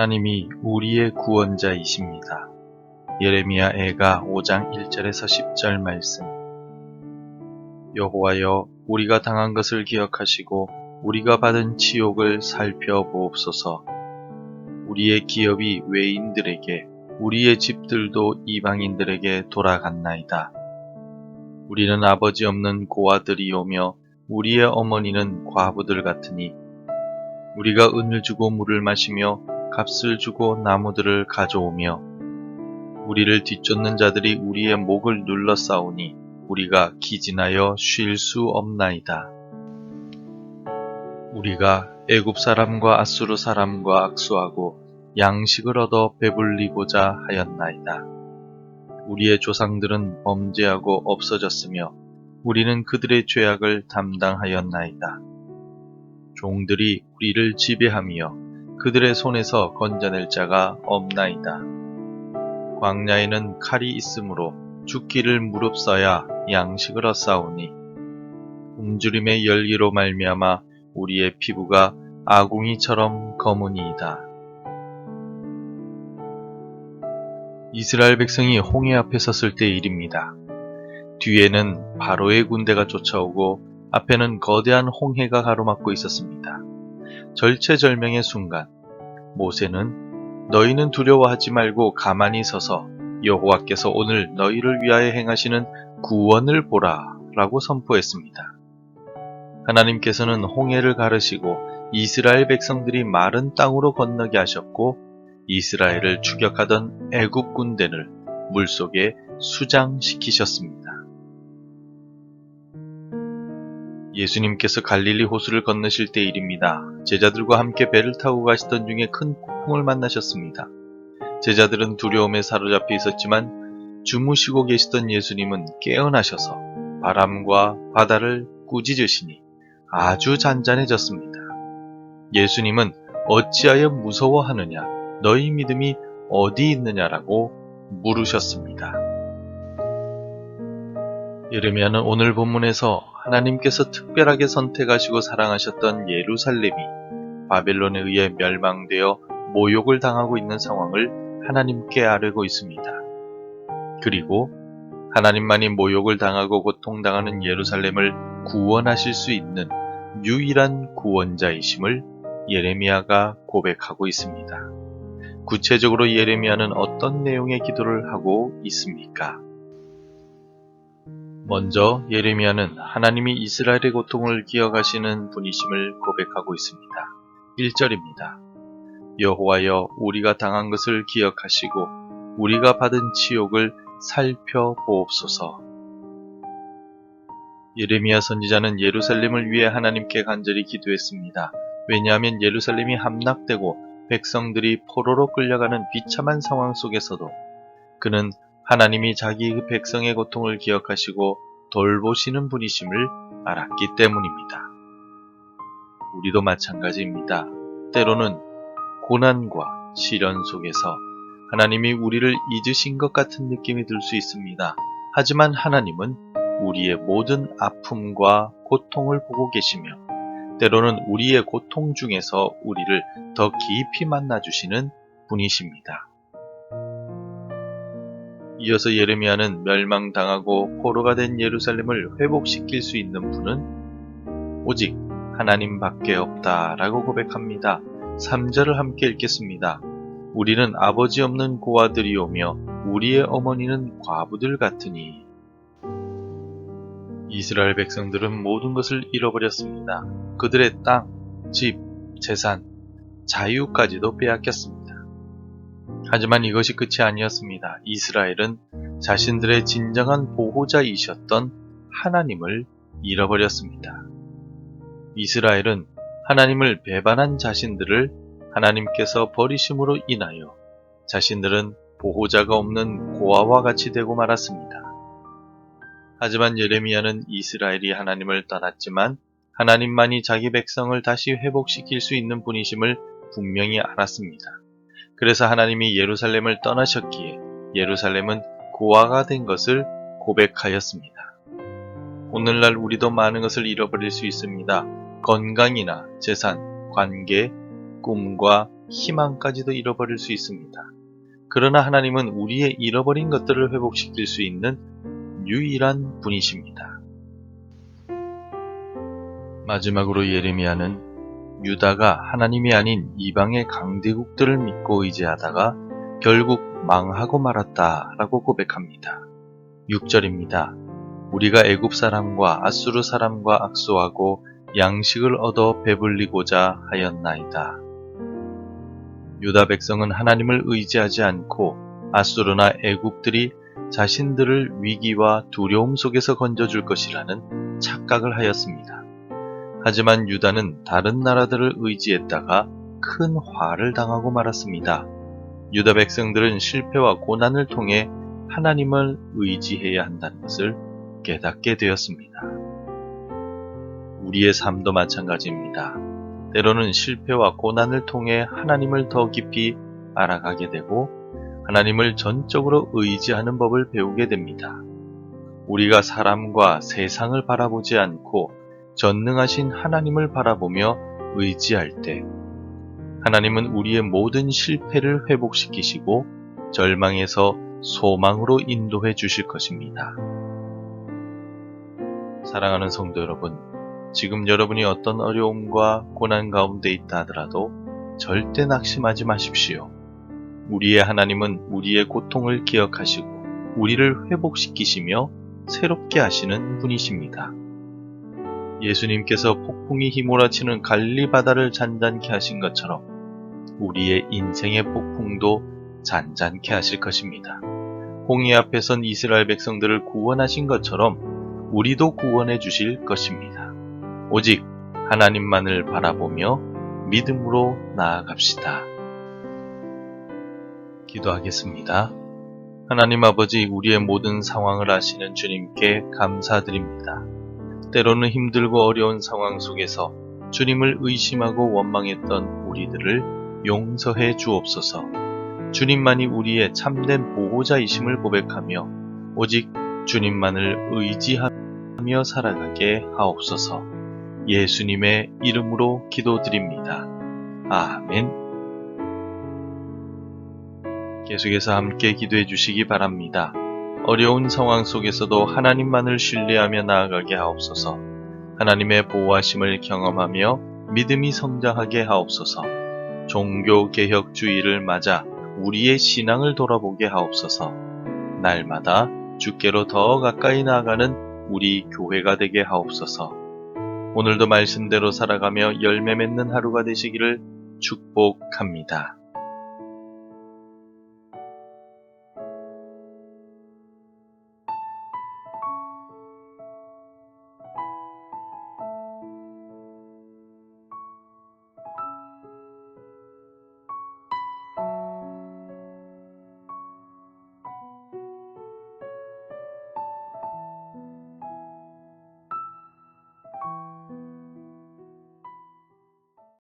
하나님이 우리의 구원자이십니다. 예레미야 애가 5장 1절에서 10절 말씀 여호와여 우리가 당한 것을 기억하시고 우리가 받은 치욕을 살펴보옵소서 우리의 기업이 외인들에게 우리의 집들도 이방인들에게 돌아갔나이다. 우리는 아버지 없는 고아들이오며 우리의 어머니는 과부들 같으니 우리가 은을 주고 물을 마시며 값을 주고 나무들을 가져오며 우리를 뒤쫓는 자들이 우리의 목을 눌러 싸우니 우리가 기진하여 쉴 수 없나이다. 우리가 애굽 사람과 아수르 사람과 악수하고 양식을 얻어 배불리고자 하였나이다. 우리의 조상들은 범죄하고 없어졌으며 우리는 그들의 죄악을 담당하였나이다. 종들이 우리를 지배하며 그들의 손에서 건져낼 자가 없나이다. 광야에는 칼이 있으므로 죽기를 무릅써야 양식을 얻사오니 굶주림의 열기로 말미암아 우리의 피부가 아궁이처럼 검으니이다. 이스라엘 백성이 홍해 앞에 섰을 때 일입니다. 뒤에는 바로의 군대가 쫓아오고 앞에는 거대한 홍해가 가로막고 있었습니다. 절체절명의 순간 모세는 너희는 두려워하지 말고 가만히 서서 여호와께서 오늘 너희를 위하여 행하시는 구원을 보라 라고 선포했습니다. 하나님께서는 홍해를 가르시고 이스라엘 백성들이 마른 땅으로 건너게 하셨고 이스라엘을 추격하던 애굽 군대를 물속에 수장시키셨습니다. 예수님께서 갈릴리 호수를 건너실 때 일입니다. 제자들과 함께 배를 타고 가시던 중에 큰 폭풍을 만나셨습니다. 제자들은 두려움에 사로잡혀 있었지만 주무시고 계시던 예수님은 깨어나셔서 바람과 바다를 꾸짖으시니 아주 잔잔해졌습니다. 예수님은 어찌하여 무서워하느냐 너희 믿음이 어디 있느냐라고 물으셨습니다. 예레미야는 오늘 본문에서 하나님께서 특별하게 선택하시고 사랑하셨던 예루살렘이 바벨론에 의해 멸망되어 모욕을 당하고 있는 상황을 하나님께 아뢰고 있습니다. 그리고 하나님만이 모욕을 당하고 고통당하는 예루살렘을 구원하실 수 있는 유일한 구원자이심을 예레미야가 고백하고 있습니다. 구체적으로 예레미야는 어떤 내용의 기도를 하고 있습니까? 먼저 예레미야는 하나님이 이스라엘의 고통을 기억하시는 분이심을 고백하고 있습니다. 1절입니다. 여호와여 우리가 당한 것을 기억하시고 우리가 받은 치욕을 살펴보옵소서. 예레미야 선지자는 예루살렘을 위해 하나님께 간절히 기도했습니다. 왜냐하면 예루살렘이 함락되고 백성들이 포로로 끌려가는 비참한 상황 속에서도 그는 하나님이 자기 그 백성의 고통을 기억하시고 돌보시는 분이심을 알았기 때문입니다. 우리도 마찬가지입니다. 때로는 고난과 시련 속에서 하나님이 우리를 잊으신 것 같은 느낌이 들 수 있습니다. 하지만 하나님은 우리의 모든 아픔과 고통을 보고 계시며 때로는 우리의 고통 중에서 우리를 더 깊이 만나주시는 분이십니다. 이어서 예레미야는 멸망당하고 포로가 된 예루살렘을 회복시킬 수 있는 분은 오직 하나님 밖에 없다라고 고백합니다. 3절을 함께 읽겠습니다. 우리는 아버지 없는 고아들이오며 우리의 어머니는 과부들 같으니 이스라엘 백성들은 모든 것을 잃어버렸습니다. 그들의 땅, 집, 재산, 자유까지도 빼앗겼습니다. 하지만 이것이 끝이 아니었습니다. 이스라엘은 자신들의 진정한 보호자이셨던 하나님을 잃어버렸습니다. 이스라엘은 하나님을 배반한 자신들을 하나님께서 버리심으로 인하여 자신들은 보호자가 없는 고아와 같이 되고 말았습니다. 하지만 예레미야는 이스라엘이 하나님을 떠났지만 하나님만이 자기 백성을 다시 회복시킬 수 있는 분이심을 분명히 알았습니다. 그래서 하나님이 예루살렘을 떠나셨기에 예루살렘은 고아가 된 것을 고백하였습니다. 오늘날 우리도 많은 것을 잃어버릴 수 있습니다. 건강이나 재산, 관계, 꿈과 희망까지도 잃어버릴 수 있습니다. 그러나 하나님은 우리의 잃어버린 것들을 회복시킬 수 있는 유일한 분이십니다. 마지막으로 예레미야는 유다가 하나님이 아닌 이방의 강대국들을 믿고 의지하다가 결국 망하고 말았다 라고 고백합니다. 6절입니다. 우리가 애굽 사람과 아수르 사람과 악소하고 양식을 얻어 배불리고자 하였나이다. 유다 백성은 하나님을 의지하지 않고 아수르나 애굽들이 자신들을 위기와 두려움 속에서 건져줄 것이라는 착각을 하였습니다. 하지만 유다는 다른 나라들을 의지했다가 큰 화를 당하고 말았습니다. 유다 백성들은 실패와 고난을 통해 하나님을 의지해야 한다는 것을 깨닫게 되었습니다. 우리의 삶도 마찬가지입니다. 때로는 실패와 고난을 통해 하나님을 더 깊이 알아가게 되고 하나님을 전적으로 의지하는 법을 배우게 됩니다. 우리가 사람과 세상을 바라보지 않고 전능하신 하나님을 바라보며 의지할 때 하나님은 우리의 모든 실패를 회복시키시고 절망에서 소망으로 인도해 주실 것입니다. 사랑하는 성도 여러분, 지금 여러분이 어떤 어려움과 고난 가운데 있다 하더라도 절대 낙심하지 마십시오. 우리의 하나님은 우리의 고통을 기억하시고 우리를 회복시키시며 새롭게 하시는 분이십니다. 예수님께서 폭풍이 휘몰아치는 갈리 바다를 잔잔케 하신 것처럼 우리의 인생의 폭풍도 잔잔케 하실 것입니다. 홍해 앞에 선 이스라엘 백성들을 구원하신 것처럼 우리도 구원해 주실 것입니다. 오직 하나님만을 바라보며 믿음으로 나아갑시다. 기도하겠습니다. 하나님 아버지 우리의 모든 상황을 아시는 주님께 감사드립니다. 때로는 힘들고 어려운 상황 속에서 주님을 의심하고 원망했던 우리들을 용서해 주옵소서. 주님만이 우리의 참된 보호자이심을 고백하며 오직 주님만을 의지하며 살아가게 하옵소서. 예수님의 이름으로 기도드립니다. 아멘. 계속해서 함께 기도해 주시기 바랍니다. 어려운 상황 속에서도 하나님만을 신뢰하며 나아가게 하옵소서. 하나님의 보호하심을 경험하며 믿음이 성장하게 하옵소서. 종교 개혁주의를 맞아 우리의 신앙을 돌아보게 하옵소서. 날마다 주께로 더 가까이 나아가는 우리 교회가 되게 하옵소서. 오늘도 말씀대로 살아가며 열매 맺는 하루가 되시기를 축복합니다.